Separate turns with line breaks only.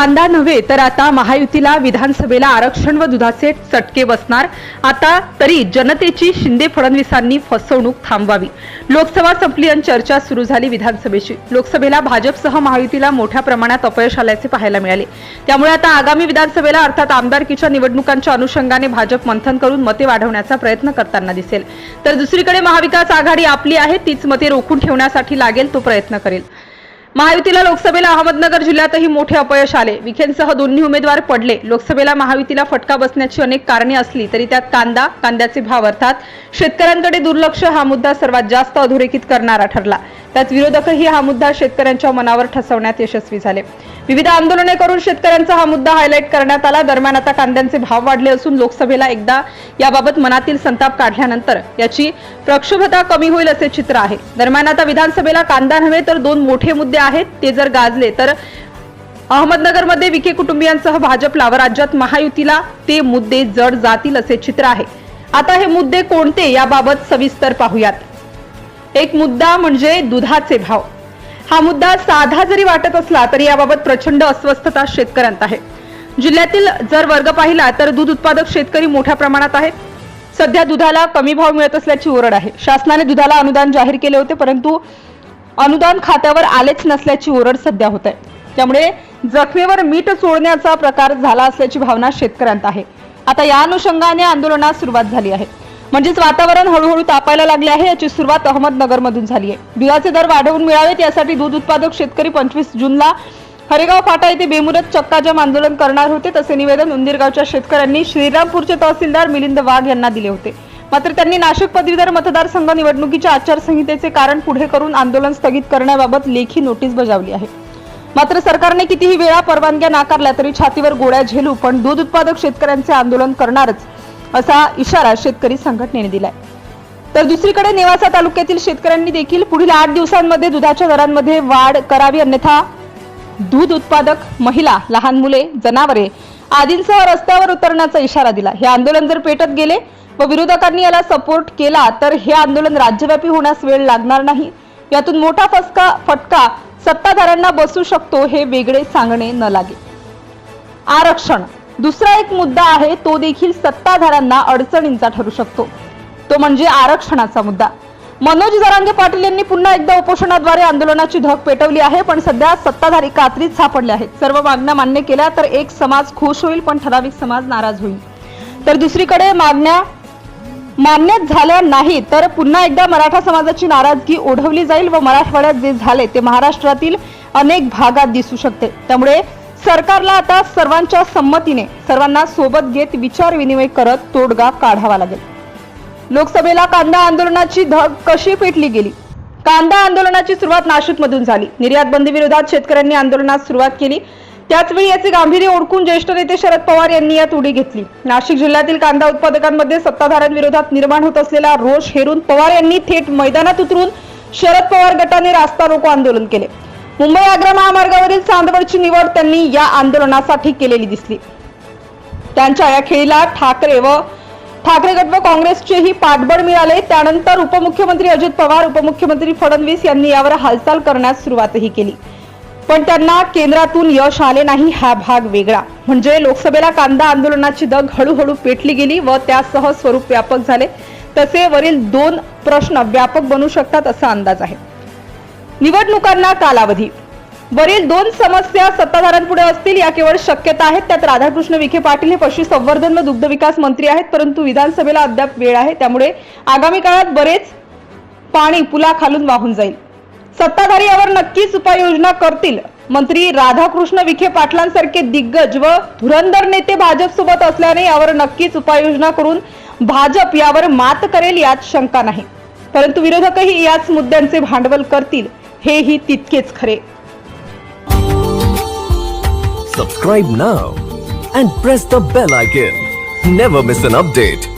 कांदा नव्हे तर आता महायुतीला विधानसभेला आरक्षण व दुधाचे चटके बसणार. आता तरी जनतेची शिंदे फडणवीसांनी फसवणूक थांबवावी. लोकसभा संपली आणि चर्चा सुरू झाली विधानसभेची. लोकसभेला भाजपसह महायुतीला मोठ्या प्रमाणात अपयश आल्याचे पाहायला मिळाले. त्यामुळे आता आगामी विधानसभेला अर्थात आमदारकीच्या निवडणुकांच्या अनुषंगाने भाजप मंथन करून मते वाढवण्याचा प्रयत्न करताना दिसेल. तर दुसरीकडे महाविकास आघाडी आपली आहे तीच मते रोखून ठेवण्यासाठी लागेल तो प्रयत्न करेल. महायुतीला लोकसभेला अहमदनगर जिल्ह्यातही मोठे अपयश आले. विखेंसह दोन्ही उमेदवार पडले. लोकसभेला महायुतीला फटका बसण्याची अनेक कारणे असली तरी त्यात कांदा कांद्याचे भाव अर्थात शेतकऱ्यांकडे दुर्लक्ष हा मुद्दा सर्वात जास्त अधोरेखित करणारा ठरला. त्यात विरोधकही हा मुद्दा शेतकऱ्यांच्या मनावर ठसवण्यात यशस्वी झाले. विविध आंदोलने करून शेतकऱ्यांचा हा मुद्दा हायलाईट करण्यात आला. दरम्यान आता कांद्यांचे भाव वाढले असून लोकसभेला एकदा याबाबत मनातील संताप काढल्यानंतर याची प्रक्षोभता कमी होईल असे चित्र आहे. दरम्यान आता विधानसभेला कांदा नव्हे तर दोन मोठे मुद्दे आहेत. ते जर गाजले तर अहमदनगरमध्ये विखे कुटुंबियांसह भाजपला व राज्यात महायुतीला ते मुद्दे जड जातील असे चित्र आहे. आता हे मुद्दे कोणते याबाबत सविस्तर पाहूयात. एक मुद्दा म्हणजे दुधाचे भाव. हा मुद्दा साधा जरी वाटत असला तरी याबाबत प्रचंड अस्वस्थता शेतकऱ्यांत आहे. जिल्ह्यातील जर वर्ग पाहिला तर दूध उत्पादक शेतकरी मोठ्या प्रमाणात आहेत सध्या दुधाला कमी भाव मिळत असल्याची ओरड आहे. शासनाने दुधाला अनुदान जाहीर केले होते परंतु अनुदान खात्यावर आलेच नसल्याची ओरड सध्या होत आहे. त्यामुळे जखमेवर मीठ सोडण्याचा प्रकार झाला असल्याची भावना शेतकऱ्यांत आहे. आता या अनुषंगाने आंदोलनास सुरुवात झाली आहे. म्हणजेच वातावरण हळूहळू तापायला लागले आहे. याची सुरुवात अहमदनगरमधून झाली आहे. दुधाचे दर वाढवून मिळावेत यासाठी दूध उत्पादक शेतकरी पंचवीस जूनला हरेगाव फाटा येथे बेमुदत चक्काजाम आंदोलन करणार होते. तसे निवेदन उंदीरगावच्या शेतकऱ्यांनी श्रीरामपूरचे तहसीलदार मिलिंद वाघ यांना दिले होते. मात्र त्यांनी नाशिक पदवीधर मतदारसंघ निवडणुकीच्या आचारसंहितेचे कारण पुढे करून आंदोलन स्थगित करण्याबाबत लेखी नोटीस बजावली आहे. मात्र सरकारने कितीही वेळा परवानग्या नाकारल्या तरी छातीवर गोळ्या झेलू पण दूध उत्पादक शेतकऱ्यांचे आंदोलन करणारच. असा इशारा शेतकरी संघटनेने दिलाय. तर दुसरीकडे नेवासा तालुक्यातील शेतकऱ्यांनी देखील पुढील आठ दिवसांमध्ये दुधाच्या दरांमध्ये वाढ करावी अन्यथा दूध उत्पादक महिला लहान मुले जनावरे आदींसह रस्त्यावर उतरण्याचा इशारा दिला. हे आंदोलन जर पेटत गेले व विरोधकांनी याला सपोर्ट केला तर हे आंदोलन राज्यव्यापी होण्यास वेळ लागणार नाही. यातून मोठा फसका फटका सत्ताधाऱ्यांना बसू शकतो हे वेगळे सांगणे न लागे. आरक्षण. दुसरा एक मुद्दा आहे तो देखील सत्ताधाऱ्यांना अडचणींचा ठरू शकतो. तो म्हणजे आरक्षणाचा मुद्दा. मनोज जरांगे पाटील यांनी पुन्हा एकदा उपोषणाद्वारे आंदोलनाची धग पेटवली आहे पण सध्या सत्ताधारी कात्रीत सापडले आहेत. सर्व मागण्या मान्य केल्या तर एक समाज खुश होईल पण ठराविक समाज नाराज होईल. तर दुसरीकडे मागण्या मान्यच झाल्या नाही तर पुन्हा एकदा मराठा समाजाची नाराजगी ओढवली जाईल व मराठवाड्यात जे झाले ते महाराष्ट्रातील अनेक भागात दिसू शकते. त्यामुळे सरकारला आता सर्वांच्या संमतीने सर्वांना सोबत घेत विचार विनिमय करत तोडगा काढावा लागेल. लोकसभेला कांदा आंदोलनाची धग कशी पेटली गेली? कांदा आंदोलनाची सुरुवात नाशिकमधून झाली. निर्यात बंदी विरोधात शेतकऱ्यांनी आंदोलनास सुरुवात केली. त्याचवेळी याचे गांभीर्य ओळखून ज्येष्ठ नेते शरद पवार यांनी यात उडी घेतली. नाशिक जिल्ह्यातील कांदा उत्पादकांमध्ये सत्ताधाऱ्यांविरोधात निर्माण होत असलेला रोष हेरून पवार यांनी थेट मैदानात उतरून शरद पवार गटाने रास्ता रोको आंदोलन केले. मुंबई आग्रा महामार्गावरील चांदवडची निवड त्यांनी या आंदोलनासाठी केलेली दिसली. त्यांच्या या खेळीला ठाकरे व ठाकरे गट व काँग्रेसचेही पाठबळ मिळाले. त्यानंतर उपमुख्यमंत्री अजित पवार उपमुख्यमंत्री फडणवीस यांनी यावर हालचाल करण्यास सुरुवातही केली. पण त्यांना केंद्रातून यश आले नाही हा भाग वेगळा. म्हणजे लोकसभेला कांदा आंदोलनाची दग हळूहळू पेटली गेली व त्यासह स्वरूप व्यापक झाले. तसे वरील दोन प्रश्न व्यापक बनू शकतात असा अंदाज आहे. निवडणुकांना कालावधी. वरील दोन समस्या सत्ताधाऱ्यांपुढे असतील या केवळ शक्यता आहेत. त्यात राधाकृष्ण विखे पाटील हे पशुसंवर्धन व दुग्धविकास मंत्री आहेत परंतु विधानसभेला अद्याप वेळ आहे. त्यामुळे आगामी काळात बरेच पाणी पुलाखालून वाहून जाईल. सत्ताधारी यावर नक्कीच उपाययोजना करतील. मंत्री राधाकृष्ण विखे पाटलांसारखे दिग्गज व धुरंधर नेते भाजप सोबत असल्याने यावर नक्कीच उपाययोजना करून भाजप यावर मात करेल यात शंका नाही. परंतु विरोधकही याच मुद्द्यांचे भांडवल करतील. हेही तितकेच खरे
Subscribe now and press the bell icon. Never miss an update.